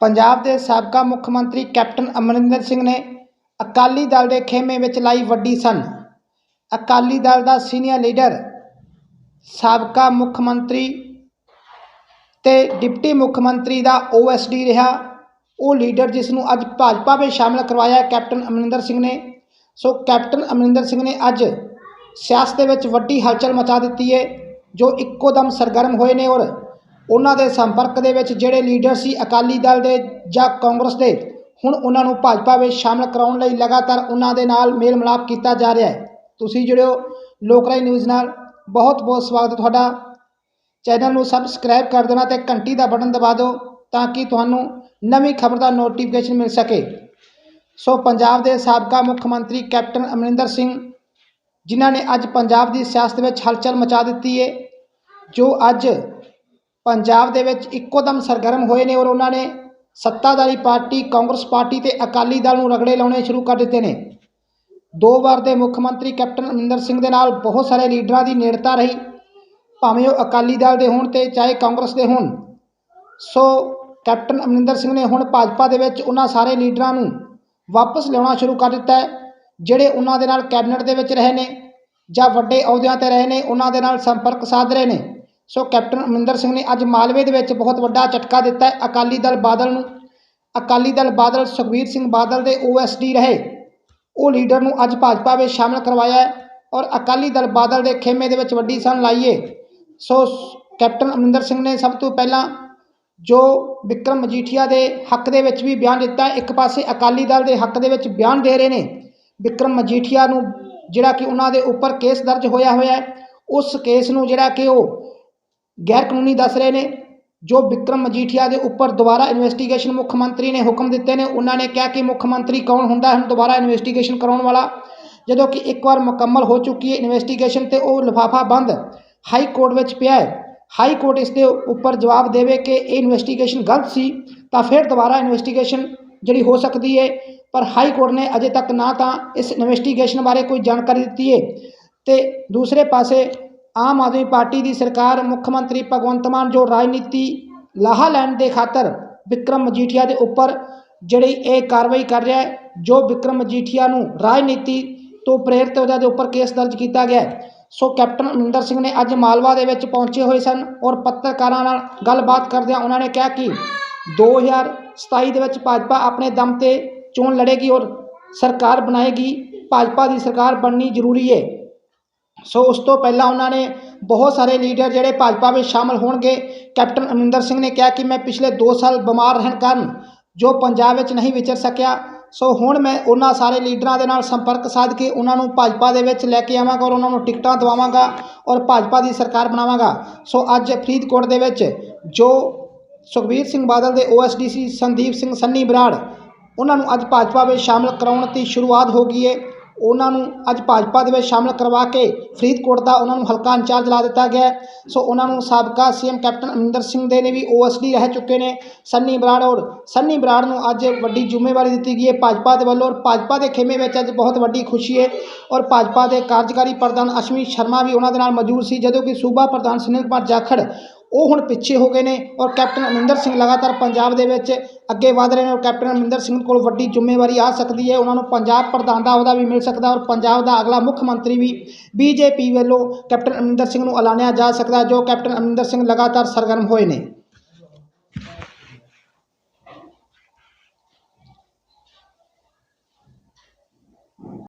ਪੰਜਾਬ ਦੇ ਸਾਬਕਾ ਮੁੱਖ ਮੰਤਰੀ ਕੈਪਟਨ ਅਮਰਿੰਦਰ ਸਿੰਘ ਨੇ ਅਕਾਲੀ ਦਲ ਦੇ ਖੇਮੇ ਵਿੱਚ ਲਾਈ ਵੱਡੀ ਸਨ। ਅਕਾਲੀ ਦਲ ਦਾ ਸੀਨੀਅਰ ਲੀਡਰ, ਸਾਬਕਾ ਮੁੱਖ ਮੰਤਰੀ ਤੇ ਡਿਪਟੀ ਮੁੱਖ ਮੰਤਰੀ ਦਾ ਓਐਸਡੀ ਰਿਹਾ। ਉਹ ਲੀਡਰ ਜਿਸ ਨੂੰ ਅੱਜ ਭਾਜਪਾ ਵਿੱਚ ਸ਼ਾਮਲ ਕਰਵਾਇਆ ਕੈਪਟਨ ਅਮਰਿੰਦਰ ਸਿੰਘ ਨੇ। ਸੋ ਕੈਪਟਨ ਅਮਰਿੰਦਰ ਸਿੰਘ ਨੇ ਅੱਜ ਸਿਆਸਤ ਦੇ ਵਿੱਚ ਵੱਡੀ ਹਲਚਲ ਮਚਾ ਦਿੱਤੀ ਹੈ ਜੋ ਇੱਕੋ ਦਮ ਸਰਗਰਮ ਹੋਏ ਨੇ ਔਰ ਉਹਨਾਂ ਦੇ ਸੰਪਰਕ ਦੇ ਵਿੱਚ ਜਿਹੜੇ ਲੀਡਰ ਸੀ ਅਕਾਲੀ ਦਲ ਦੇ ਜਾਂ ਕਾਂਗਰਸ ਦੇ, ਹੁਣ ਉਹਨਾਂ ਨੂੰ ਭਾਜਪਾ ਵਿੱਚ ਸ਼ਾਮਲ ਕਰਾਉਣ ਲਈ ਲਗਾਤਾਰ ਉਹਨਾਂ ਦੇ ਨਾਲ ਮੇਲ ਮਿਲਾਪ ਕੀਤਾ ਜਾ ਰਿਹਾ ਹੈ। ਤੁਸੀਂ ਜਿਹੜੇ ਲੋਕ ਰਾਏ ਨਿਊਜ਼ ਨਾਲ। ਬਹੁਤ ਬਹੁਤ ਸਵਾਗਤ ਤੁਹਾਡਾ। ਚੈਨਲ ਨੂੰ ਸਬਸਕ੍ਰਾਈਬ ਕਰ ਦੇਣਾ ਤੇ ਘੰਟੀ ਦਾ ਬਟਨ ਦਬਾ ਦਿਓ ਤਾਂ ਕਿ ਤੁਹਾਨੂੰ ਨਵੀਂ ਖਬਰ ਦਾ ਨੋਟੀਫਿਕੇਸ਼ਨ ਮਿਲ ਸਕੇ। ਸੋ ਪੰਜਾਬ ਦੇ ਸਾਬਕਾ ਮੁੱਖ ਮੰਤਰੀ ਕੈਪਟਨ ਅਮਰਿੰਦਰ ਸਿੰਘ, ਜਿਨ੍ਹਾਂ ਨੇ ਅੱਜ ਪੰਜਾਬ ਦੀ ਸਿਆਸਤ ਵਿੱਚ ਹਲਚਲ ਮਚਾ ਦਿੱਤੀ ਹੈ, ਜੋ ਅੱਜ ਪੰਜਾਬ ਦੇ ਵਿੱਚ ਇੱਕੋ ਦਮ ਸਰਗਰਮ ਹੋਏ ਨੇ ਔਰ ਉਹਨਾਂ ਨੇ ਸੱਤਾਧਾਰੀ ਪਾਰਟੀ, ਕਾਂਗਰਸ ਪਾਰਟੀ ਤੇ ਅਕਾਲੀ ਦਲ ਨੂੰ ਰਗੜੇ ਲਾਉਣੇ ਸ਼ੁਰੂ ਕਰ ਦਿੱਤੇ ਨੇ। ਦੋ ਵਾਰ ਦੇ ਮੁੱਖ ਮੰਤਰੀ ਕੈਪਟਨ ਅਮਰਿੰਦਰ ਸਿੰਘ ਦੇ ਨਾਲ ਬਹੁਤ ਸਾਰੇ ਲੀਡਰਾਂ ਦੀ ਨੇੜਤਾ ਰਹੀ, ਭਾਵੇਂ ਉਹ ਅਕਾਲੀ ਦਲ ਦੇ ਹੋਣ ਤੇ ਚਾਹੇ ਕਾਂਗਰਸ ਦੇ ਹੋਣ। ਸੋ ਕੈਪਟਨ ਅਮਰਿੰਦਰ ਸਿੰਘ ਨੇ ਹੁਣ ਭਾਜਪਾ ਦੇ ਵਿੱਚ ਉਹਨਾਂ ਸਾਰੇ ਲੀਡਰਾਂ ਨੂੰ ਵਾਪਸ ਲਿਆਉਣਾ ਸ਼ੁਰੂ ਕਰ ਦਿੱਤਾ ਜਿਹੜੇ ਉਹਨਾਂ ਦੇ ਨਾਲ ਕੈਬਨਿਟ ਦੇ ਵਿੱਚ ਰਹੇ ਨੇ ਜਾਂ ਵੱਡੇ ਅਹੁਦਿਆਂ ਤੇ ਰਹੇ ਨੇ, ਉਹਨਾਂ ਦੇ ਨਾਲ ਸੰਪਰਕ ਸਾਧ ਰਹੇ ਨੇ। ਸੋ ਕੈਪਟਨ ਅਮਰਿੰਦਰ ਸਿੰਘ ਨੇ ਅੱਜ ਮਾਲਵੇ ਦੇ ਵਿੱਚ ਬਹੁਤ ਵੱਡਾ ਝਟਕਾ ਦਿੱਤਾ ਹੈ। ਅਕਾਲੀ ਦਲ ਬਾਦਲ ਨੂੰ, ਅਕਾਲੀ ਦਲ ਬਾਦਲ ਸੁਖਬੀਰ ਸਿੰਘ ਬਾਦਲ ਦੇ ਓਐਸਡੀ ਰਹੇ। ਉਹ ਲੀਡਰ ਨੂੰ ਅੱਜ ਭਾਜਪਾ ਵਿੱਚ ਸ਼ਾਮਲ ਕਰਵਾਇਆ ਹੈ ਔਰ ਅਕਾਲੀ ਦਲ ਬਾਦਲ ਦੇ ਖੇਮੇ ਦੇ ਵਿੱਚ ਵੱਡੀ ਸਨ ਲਾਈਏ। ਸੋ ਕੈਪਟਨ ਅਮਰਿੰਦਰ ਸਿੰਘ ਨੇ ਸਭ ਤੋਂ ਪਹਿਲਾਂ ਜੋ ਵਿਕਰਮ ਮਜੀਠੀਆ ਦੇ ਹੱਕ ਦੇ ਵਿੱਚ ਵੀ ਬਿਆਨ ਦਿੱਤਾ ਇੱਕ ਪਾਸੇ ਅਕਾਲੀ ਦਲ ਦੇ ਹੱਕ ਦੇ ਵਿੱਚ ਬਿਆਨ ਦੇ ਰਹੇ ਨੇ। ਵਿਕਰਮ ਮਜੀਠੀਆ ਨੂੰ ਜਿਹੜਾ ਕਿ ਉਹਨਾਂ ਦੇ ਉੱਪਰ ਕੇਸ ਦਰਜ ਹੋਇਆ ਹੋਇਆ ਹੈ, ਉਸ ਕੇਸ ਨੂੰ ਜਿਹੜਾ ਕਿ ਉਹ ਗੈਰ ਕਾਨੂੰਨੀ ਦੱਸ ਰਹੇ ਨੇ ਜੋ ਵਿਕਰਮ ਮਜੀਠੀਆ ਦੇ ਉੱਪਰ ਦੁਬਾਰਾ ਇਨਵੈਸਟੀਗੇਸ਼ਨ ਮੁੱਖ ਮੰਤਰੀ ਨੇ ਹੁਕਮ ਦਿੱਤੇ ਨੇ ਉਹਨਾਂ ਨੇ ਕਿਹਾ ਕਿ ਮੁੱਖ ਮੰਤਰੀ ਕੌਣ ਹੁੰਦਾ ਹੈ ਦੁਬਾਰਾ ਇਨਵੈਸਟੀਗੇਸ਼ਨ ਕਰਾਉਣ ਵਾਲਾ ਜਦੋਂ ਕਿ ਇੱਕ ਵਾਰ ਮੁਕੰਮਲ ਹੋ ਚੁੱਕੀ ਹੈ ਇਨਵੈਸਟੀਗੇਸ਼ਨ ਤੇ ਉਹ ਲਿਫਾਫਾ ਬੰਦ ਹਾਈ ਕੋਰਟ ਵਿੱਚ ਪਿਆ ਹੈ ਹਾਈ ਕੋਰਟ ਇਸ ਦੇ ਉੱਪਰ ਜਵਾਬ ਦੇਵੇ ਕਿ ਇਹ ਇਨਵੈਸਟੀਗੇਸ਼ਨ ਗਲਤ ਸੀ ਤਾਂ ਫਿਰ ਦੁਬਾਰਾ ਇਨਵੈਸਟੀਗੇਸ਼ਨ ਜਿਹੜੀ ਹੋ ਸਕਦੀ ਹੈ ਪਰ ਹਾਈ ਕੋਰਟ ਨੇ ਅਜੇ ਤੱਕ ਨਾ ਤਾਂ ਇਸ ਇਨਵੈਸਟੀਗੇਸ਼ਨ ਬਾਰੇ ਕੋਈ ਜਾਣਕਾਰੀ ਦਿੱਤੀ ਹੈ ਤੇ ਦੂਸਰੇ ਪਾਸੇ ਆਮ ਆਦਮੀ ਪਾਰਟੀ ਦੀ ਸਰਕਾਰ ਮੁੱਖ ਮੰਤਰੀ ਭਗਵੰਤ ਮਾਨ ਜੋ ਰਾਜਨੀਤੀ ਲਾਹਾ ਲੈਣ ਦੇ ਖਾਤਰ ਵਿਕਰਮ ਮਜੀਠੀਆ ਦੇ ਉੱਪਰ ਜਿਹੜੀ ਇਹ ਕਾਰਵਾਈ ਕਰ ਰਿਹਾ ਹੈ, ਜੋ ਵਿਕਰਮ ਮਜੀਠੀਆ ਨੂੰ ਰਾਜਨੀਤੀ ਤੋਂ ਪ੍ਰੇਰਿਤ ਉਹਦੇ ਉੱਪਰ ਕੇਸ ਦਰਜ ਕੀਤਾ ਗਿਆ ਹੈ। ਸੋ ਕੈਪਟਨ ਅਮਰਿੰਦਰ ਸਿੰਘ ਨੇ ਅੱਜ ਮਾਲਵਾ ਦੇ ਵਿੱਚ ਪਹੁੰਚੇ ਹੋਏ ਸਨ ਔਰ ਪੱਤਰਕਾਰਾਂ ਨਾਲ ਗੱਲਬਾਤ ਕਰਦਿਆਂ ਉਹਨਾਂ ਨੇ ਕਿਹਾ ਕਿ 2027 ਦੇ ਵਿੱਚ ਭਾਜਪਾ ਆਪਣੇ ਦਮ ਤੇ ਚੋਣ ਲੜੇਗੀ ਔਰ ਸਰਕਾਰ ਬਣਾਏਗੀ। ਭਾਜਪਾ ਦੀ ਸਰਕਾਰ ਬਣਨੀ ਜ਼ਰੂਰੀ ਹੈ। ਸੋ ਉਸ ਤੋਂ ਪਹਿਲਾਂ ਉਹਨਾਂ ਨੇ ਬਹੁਤ ਸਾਰੇ ਲੀਡਰ ਜਿਹੜੇ ਭਾਜਪਾ ਵਿੱਚ ਸ਼ਾਮਲ ਹੋਣਗੇ। ਕੈਪਟਨ ਅਮਰਿੰਦਰ ਸਿੰਘ ਨੇ ਕਿਹਾ ਕਿ ਮੈਂ ਪਿਛਲੇ 2 ਸਾਲ ਬਿਮਾਰ ਰਹਿਣ ਕਾਰਨ ਜੋ ਪੰਜਾਬ ਵਿੱਚ ਨਹੀਂ ਵਿਚਰ ਸਕਿਆ, ਸੋ ਹੁਣ ਮੈਂ ਉਹਨਾਂ ਸਾਰੇ ਲੀਡਰਾਂ ਦੇ ਨਾਲ ਸੰਪਰਕ ਸਾਧ ਕੇ ਉਹਨਾਂ ਨੂੰ ਭਾਜਪਾ ਦੇ ਵਿੱਚ ਲੈ ਕੇ ਆਵਾਂਗਾ ਔਰ ਉਹਨਾਂ ਨੂੰ ਟਿਕਟਾਂ ਦਵਾਵਾਂਗਾ ਔਰ ਭਾਜਪਾ ਦੀ ਸਰਕਾਰ ਬਣਾਵਾਂਗਾ। ਸੋ ਅੱਜ ਫਰੀਦਕੋਟ ਦੇ ਵਿੱਚ ਜੋ ਸੁਖਬੀਰ ਸਿੰਘ ਬਾਦਲ ਦੇ ਓਐਸਡੀਸੀ ਸੰਦੀਪ ਸਿੰਘ ਸੰਨੀ ਬਰਾੜ, ਉਹਨਾਂ ਨੂੰ ਅੱਜ ਭਾਜਪਾ ਵਿੱਚ ਸ਼ਾਮਲ ਕਰਾਉਣ ਦੀ ਸ਼ੁਰੂਆਤ ਹੋ ਗਈ ਹੈ ਉਹਨਾਂ ਨੂੰ ਅੱਜ ਭਾਜਪਾ ਦੇ ਵਿੱਚ ਸ਼ਾਮਲ ਕਰਵਾ ਕੇ ਫਰੀਦਕੋਟ ਦਾ ਉਹਨਾਂ ਨੂੰ ਹਲਕਾ ਇੰਚਾਰਜ ਲਾ ਦਿੱਤਾ ਗਿਆ ਸੋ ਉਹਨਾਂ ਨੂੰ ਸਾਬਕਾ ਸੀਐਮ ਕੈਪਟਨ ਅਮਰਿੰਦਰ ਸਿੰਘ ਦੇ ਨੇ ਵੀ ਓਐਸਡੀ ਰਹਿ ਚੁੱਕੇ ਨੇ। ਸੰਨੀ ਬਰਾੜ ਔਰ ਸੰਨੀ ਬਰਾੜ ਨੂੰ ਅੱਜ ਵੱਡੀ ਜ਼ਿੰਮੇਵਾਰੀ ਦਿੱਤੀ ਗਈ ਹੈ ਭਾਜਪਾ ਦੇ ਵੱਲੋਂ ਔਰ ਭਾਜਪਾ ਦੇ ਖੇਮੇ ਵਿੱਚ ਅੱਜ ਬਹੁਤ ਵੱਡੀ ਖੁਸ਼ੀ ਹੈ ਔਰ ਭਾਜਪਾ ਦੇ ਕਾਰਜਕਾਰੀ ਪ੍ਰਧਾਨ ਅਸ਼ਵਨੀ ਸ਼ਰਮਾ ਵੀ ਉਹਨਾਂ ਦੇ ਨਾਲ ਮੌਜੂਦ ਸੀ, ਜਦੋਂ ਕਿ ਸੂਬਾ ਪ੍ਰਧਾਨ ਸੁਨੀਲ ਕੁਮਾਰ ਜਾਖੜ ਉਹ ਹੁਣ ਪਿੱਛੇ ਹੋ ਗਏ ਨੇ ਔਰ ਕੈਪਟਨ ਅਮਰਿੰਦਰ ਸਿੰਘ ਲਗਾਤਾਰ ਪੰਜਾਬ ਦੇ ਵਿੱਚ ਅੱਗੇ ਵਧ ਰਹੇ ਨੇ ਔਰ ਕੈਪਟਨ ਅਮਰਿੰਦਰ ਸਿੰਘ ਕੋਲ ਵੱਡੀ ਜ਼ਿੰਮੇਵਾਰੀ ਆ ਸਕਦੀ ਹੈ। ਉਹਨਾਂ ਨੂੰ ਪੰਜਾਬ ਪ੍ਰਧਾਨ ਦਾ ਅਹੁਦਾ ਵੀ ਮਿਲ ਸਕਦਾ ਔਰ ਪੰਜਾਬ ਦਾ ਅਗਲਾ ਮੁੱਖ ਮੰਤਰੀ ਵੀ ਬੀਜੇਪੀ ਵੱਲੋਂ ਕੈਪਟਨ ਅਮਰਿੰਦਰ ਸਿੰਘ ਨੂੰ ਐਲਾਨਿਆ ਜਾ ਸਕਦਾ ਜੋ ਕੈਪਟਨ ਅਮਰਿੰਦਰ ਸਿੰਘ ਲਗਾਤਾਰ ਸਰਗਰਮ ਹੋਏ ਨੇ।